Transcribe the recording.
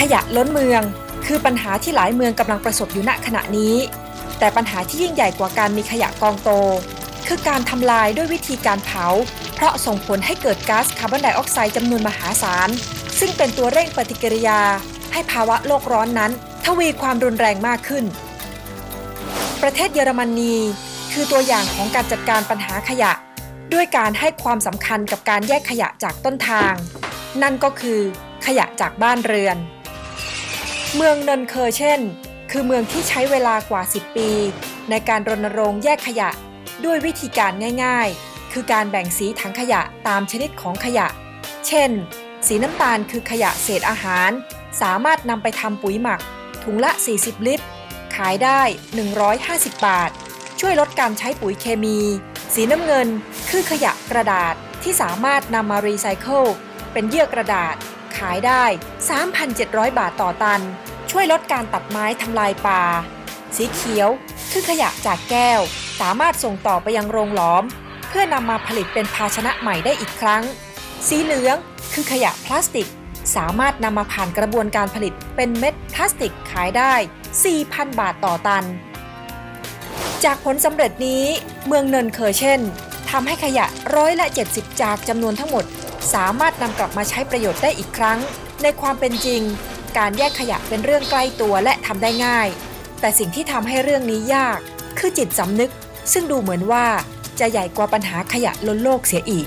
ขยะล้นเมือง คือปัญหาที่หลายเมืองกำลังประสบอยู่ณขณะนี้ แต่ปัญหาที่ยิ่งใหญ่กว่าการมีขยะกองโต คือการทำลายด้วยวิธีการเผา เพราะส่งผลให้เกิดก๊าซคาร์บอนไดออกไซด์จำนวนมหาศาล ซึ่งเป็นตัวเร่งปฏิกิริยา ให้ภาวะโลกร้อนนั้น ทวีความรุนแรงมากขึ้น ประเทศเยอรมนี คือตัวอย่างของการจัดการปัญหาขยะ ด้วยการให้ความสำคัญกับการแยกขยะจากต้นทาง นั่นก็คือขยะจากบ้านเรือน เมืองเนินเคอร์เช่น คือเมืองที่ใช้เวลากว่า 10 ปี ในการรณรงค์แยกขยะ ด้วยวิธีการง่ายๆ คือการแบ่งสีถังขยะตามชนิดของขยะ เช่น สีน้ำตาลคือขยะเศษอาหาร สามารถนำไปทำปุ๋ยหมัก ถุงละ 40 ลิตร ขายได้ 150 บาท ช่วยลดการใช้ปุ๋ยเคมี สีน้ำเงินคือขยะกระดาษที่สามารถนำมารีไซเคิลเป็นเยื่อกระดาษ ขายได้ 3,700 บาทต่อตัน ช่วยลดการตัดไม้ทำลายป่า สีเขียวคือขยะจากแก้ว สามารถส่งต่อไปยังโรงหลอม เพื่อนำมาผลิตเป็นภาชนะใหม่ได้อีกครั้ง สีเหลืองคือขยะพลาสติก สามารถนำมาผ่านกระบวนการผลิตเป็นเม็ดพลาสติกขายได้ 4,000 บาทต่อตัน จากผลสำเร็จนี้ เมืองเนินเคอร์เช่นทำให้ขยะร้อยละ 70 จากจำนวนทั้งหมด สามารถนำกลับมาใช้ประโยชน์ได้อีกครั้ง ในความเป็นจริง การแยกขยะเป็นเรื่องใกล้ตัวและทำได้ง่าย แต่สิ่งที่ทำให้เรื่องนี้ยาก คือจิตสำนึก ซึ่งดูเหมือนว่าจะใหญ่กว่าปัญหาขยะล้นโลกเสียอีก